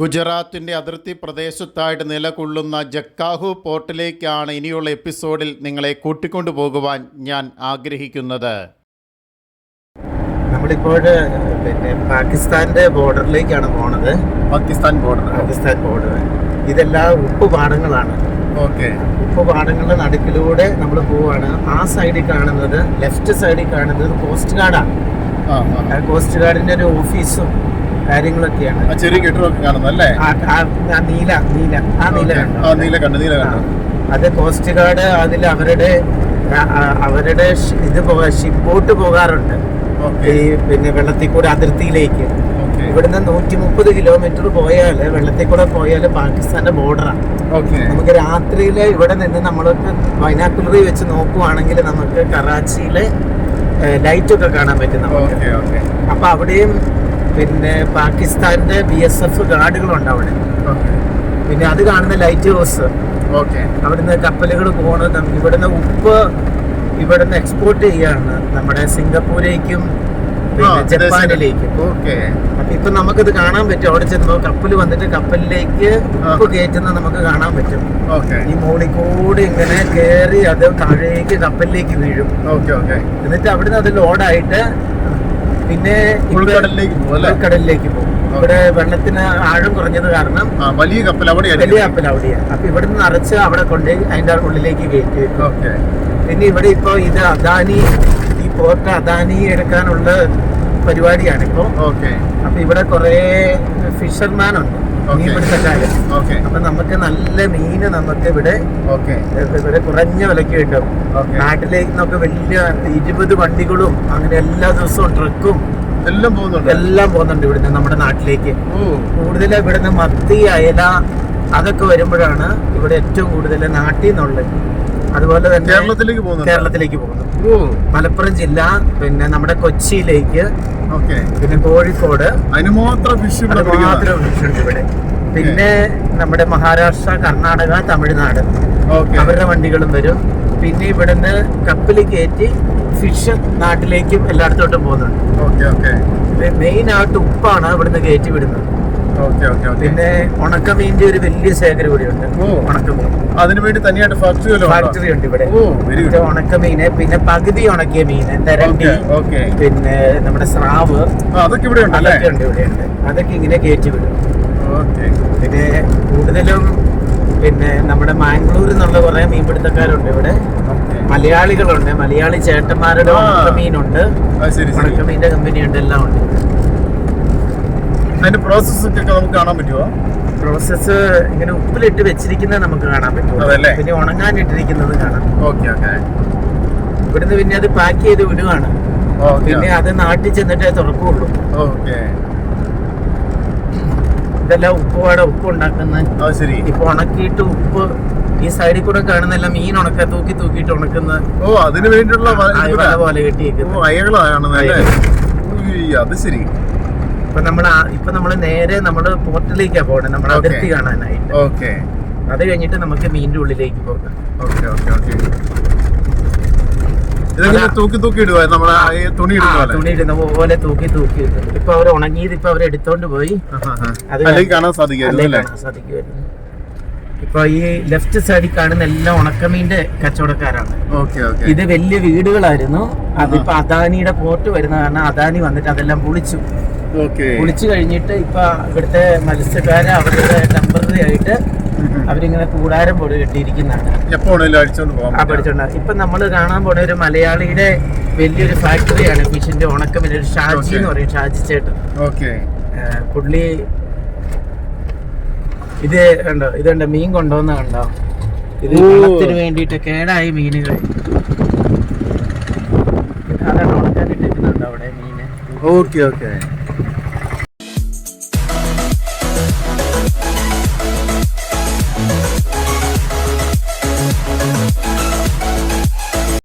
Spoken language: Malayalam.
ഗുജറാത്തിന്റെ അതിർത്തി പ്രദേശത്തായിട്ട് നിലകൊള്ളുന്ന ജക്കാഹു പോർട്ടിലേക്കാണ് ഇനിയുള്ള എപ്പിസോഡിൽ നിങ്ങളെ കൂട്ടിക്കൊണ്ടു പോകുവാൻ ഞാൻ ആഗ്രഹിക്കുന്നത്. നമ്മളിപ്പോൾ പിന്നെ പാകിസ്ഥാന്റെ ബോർഡറിലേക്കാണ് പോണത്. പാകിസ്ഥാൻ ബോർഡർ. പാകിസ്ഥാൻ ബോർഡർ. ഇതെല്ലാം ഉപ്പ് പാടങ്ങളാണ് ഓക്കെ. ഉപ്പ് പാടങ്ങളുടെ നടുക്കിലൂടെ നമ്മൾ പോവാണ്. ആ സൈഡിൽ കാണുന്നത് ലെഫ്റ്റ് സൈഡിൽ കാണുന്നത് കോസ്റ്റ് ഗാർഡാണ്. കോസ്റ്റ് ഗാർഡിന്റെ ഒരു ഓഫീസും കാര്യങ്ങളൊക്കെയാണ്. ചെറിയ കെട്ടിടമൊക്കെ കാണുന്നല്ലേ നീല നീല. ആ നീല കണ്ടോ? നീല കണ്ടു നീല. കണ്ടു. അത് കോസ്റ്റ് ഗാർഡ് അതിൽ അവരുടെ അവരുടെ ഇത് ഷിപ്പ് ബോട്ട് പോകാറുണ്ട്. ഈ പിന്നെ വെള്ളത്തിൽ കൂടെ അതിർത്തിയിലേക്ക്. ഇവിടുന്ന് നൂറ്റി മുപ്പത് കിലോമീറ്റർ പോയാൽ വെള്ളത്തിൽ കൂടെ പോയാൽ പാകിസ്ഥാന്റെ ബോർഡറാണ് നമുക്ക് രാത്രിയിൽ ഇവിടെ നിന്ന് നമ്മൾക്ക് ബൈനാക്കുലറി വെച്ച് നോക്കുവാണെങ്കിൽ നമുക്ക് കറാച്ചിയിലെ ലൈറ്റ് ഒക്കെ കാണാൻ പറ്റും നമുക്ക് ഓക്കെ ഓക്കെ. അപ്പൊ അവിടെയും പിന്നെ പാകിസ്ഥാന്റെ ബി എസ് എഫ് ഗാർഡുകളുണ്ട് അവിടെ. പിന്നെ അത് കാണുന്ന ലൈറ്റ് ഹൗസ് ഓക്കെ. അവിടുന്ന് കപ്പലുകൾ പോകണത് ഇവിടുന്ന് ഉപ്പ് ഇവിടുന്ന് എക്സ്പോർട്ട് ചെയ്യാണ്. നമ്മുടെ സിംഗപ്പൂരേക്കും പിന്നെ ജപ്പാനിലേക്കും. ഓക്കെ. അപ്പൊ ഇപ്പൊ നമുക്കിത് കാണാൻ പറ്റും. അവിടെ ചെന്നോ കപ്പൽ വന്നിട്ട് കപ്പലിലേക്ക് ഉപ്പ് കയറ്റുന്ന നമുക്ക് കാണാൻ പറ്റും. ഈ മോളിൽ കൂടി ഇങ്ങനെ കയറി അത് താഴേക്ക് കപ്പലിലേക്ക് വീഴും. Okay okay. എന്നിട്ട് അവിടുന്ന് അത് ലോഡായിട്ട് പിന്നെ ഉൾക്കടലിലേക്ക് പോകും കടലിലേക്ക് ഉൾക്കടലിലേക്ക് പോകും. ഇവിടെ വെള്ളത്തിന് ആഴം കുറഞ്ഞത് കാരണം വലിയ കപ്പൽ വലിയ കപ്പൽ അവിടെയാണ്. അപ്പൊ ഇവിടെ നിന്ന് നിറച്ച് അവിടെ കൊണ്ട് അതിന്റെ ഉള്ളിലേക്ക് കയറ്റി പിന്നെ ഇവിടെ ഇപ്പൊ ഇത് അദാനി ഈ പോർട്ട് അദാനി എടുക്കാനുള്ള പരിപാടിയാണ് ഇപ്പോൾ ഓക്കെ. അപ്പൊ ഇവിടെ കുറേ ഫിഷർമാൻ ഉണ്ട്. മീൻപിടുത്തക്കാര്. അപ്പൊ നമുക്ക് നല്ല മീന് നമുക്ക് ഇവിടെ ഇവിടെ കുറഞ്ഞ വിലക്ക് കിട്ടും. നാട്ടിലേക്ക് നമുക്ക് വലിയ ഇരുപത് വണ്ടികളും അങ്ങനെ എല്ലാ ദിവസവും ട്രക്കും എല്ലാം പോകുന്നുണ്ട്. എല്ലാം പോകുന്നുണ്ട് ഇവിടുന്ന് നമ്മുടെ നാട്ടിലേക്ക്. കൂടുതൽ ഇവിടുന്ന് മത്തി അയല അതൊക്കെ വരുമ്പോഴാണ് ഇവിടെ ഏറ്റവും കൂടുതൽ നാട്ടിൽ നിന്നുള്ളത്. അതുപോലെ തന്നെ കേരളത്തിലേക്ക് പോകുന്നു കേരളത്തിലേക്ക് പോകുന്നു. മലപ്പുറം ജില്ല പിന്നെ നമ്മുടെ കൊച്ചിയിലേക്ക് പിന്നെ കോഴിക്കോട്. അതിന് മാത്രം ഫിഷ് അത് മാത്രം ഉണ്ട് ഇവിടെ. പിന്നെ നമ്മുടെ മഹാരാഷ്ട്ര കർണാടക തമിഴ്നാട്. അവരുടെ വണ്ടികളും വരും. പിന്നെ ഇവിടുന്ന് കപ്പിൽ കയറ്റി ഫിഷ് നാട്ടിലേക്കും എല്ലായിടത്തോട്ടും പോകുന്നുണ്ട്. മെയിൻ ആയിട്ട് ഉപ്പാണ് ഇവിടുന്ന് കയറ്റി വിടുന്നത്. പിന്നെ ഉണക്കമീന്റെ ഒരു വലിയ ശേഖരം ഉണ്ട്. ഉണക്കമീൻ. അതിനു വേണ്ടി തന്നെയായിട്ട് ഫാക്ടറി ഫാക്ടറി ഉണ്ട്? ഇവിടെ. ഉണക്കമീന് പിന്നെ പകുതി ഉണക്കിയ മീൻ തെരണ്ടി പിന്നെ നമ്മുടെ സ്രാവ്. അതൊക്കെ ഇവിടെ ഉണ്ട് അതൊക്കെ ഉണ്ട് ഇവിടെയുണ്ട്. അതൊക്കെ ഇങ്ങനെ കയറ്റി വിടും. പിന്നെ കൂടുതലും പിന്നെ നമ്മുടെ മാംഗ്ലൂർ എന്നുള്ള കുറെ മീൻപിടുത്തക്കാരുണ്ട് ഇവിടെ. മലയാളികളുണ്ട്. മലയാളി ചേട്ടന്മാരുടെ. ഉണക്കമീനുണ്ട്. ഉണക്കമീന്റെ കമ്പനി ഉണ്ട് എല്ലാം ഉണ്ട്. അതിന്റെ പ്രോസസ് ഒക്കെ നമുക്ക് കാണാൻ പറ്റുമോ പ്രോസസ്സ് ഇങ്ങനെ ഉപ്പിലിട്ട് വെച്ചിരിക്കുന്നത് നമുക്ക് കാണാൻ പറ്റും. അതല്ലേ? പിന്നെ ഉണങ്ങാനിട്ടിരിക്കുന്നത് കാണാം. ഓക്കെ ഓക്കെ ഇവിടുന്ന് പിന്നെ അത് പാക്ക് ചെയ്ത് വിടുവാണ്. പിന്നെ അത് നാട്ടിൽ ചെന്നിട്ടേ തുറക്കുള്ളൂ. ഓക്കെ ഇതെല്ലാം ഉപ്പുപാടെ ഉപ്പ് ഉണ്ടാക്കുന്ന ശരി. ഇപ്പൊ ഉണക്കിയിട്ട് ഉപ്പ് ഈ സൈഡിൽ കൂടെ കാണുന്നില്ല മീൻ ഉണക്ക തൂക്കി തൂക്കിയിട്ട് ഉണക്കുന്ന ഓ അതിനു വേണ്ടിയുള്ള വ- ആ, ഇത് വല കൂടെ. പോലെ കെട്ടിയേക്കുന്നു അയകളാണ് അത് ശരി. ഇപ്പൊ നമ്മൾ ഇപ്പൊ നമ്മൾ നേരെ നമ്മൾ പോർട്ടിലേക്കാ പോകണേ നമ്മൾ അതിർത്തി കാണാനായിട്ട്. ഓക്കെ. അത് കഴിഞ്ഞിട്ട് നമുക്ക് മീനിന്റെ ഉള്ളിലേക്ക് പോകാം. Okay okay. തൂക്കി തൂക്കി ഇടുക നമ്മളെ തുണി ഇടുന്ന പോലെ തുണി ഇടുന്ന പോലെ തൂക്കി തൂക്കി ഇടും. ഇപ്പൊ അവർ ഉണങ്ങിയത് ഇപ്പൊ അവർ എടുത്തോണ്ട് പോയി. അല്ലെങ്കിൽ കാണാൻ സാധിക്കുമായിരുന്നു ഇപ്പൊ ഈ ലെഫ്റ്റ് സൈഡിൽ കാണുന്ന എല്ലാം ഉണക്കമീന്റെ കച്ചവടക്കാരാണ്. ഇത് വലിയ വീടുകളായിരുന്നു. അതിപ്പോ അദാനിയുടെ പോർട്ട് വരുന്ന കാരണം അദാനി വന്നിട്ട് അതെല്ലാം പൊളിച്ചു. ഓക്കെ. പൊളിച്ചു കഴിഞ്ഞിട്ട് ഇപ്പൊ ഇവിടുത്തെ മത്സ്യക്കാര് അവരുടെ ടെമ്പററി ആയിട്ട് അവരിങ്ങനെ കൂടാരം പോലെ കെട്ടിയിരിക്കുന്നതാണ്. ഇപ്പൊ നമ്മൾ കാണാൻ പോണ ഒരു മലയാളിയുടെ വലിയൊരു ഫാക്ടറിയാണ് ഫിഷിന്റെ ഉണക്കമീൻ ഒരു ഷാജി എന്ന് പറയും ഷാജി ചേട്ടൻ. പുള്ളി ഇത് കണ്ടോ? ഇത് കണ്ടോ? മീൻ കൊണ്ടുവന്ന കണ്ടോ? ഇത്. വെള്ളത്തിന് വേണ്ടിയിട്ട് കേടായ മീനുകൾ. അതാണ് ഉണക്കാൻ ഇട്ടിരിക്കുന്നുണ്ടോ അവിടെ മീന്? Okay okay.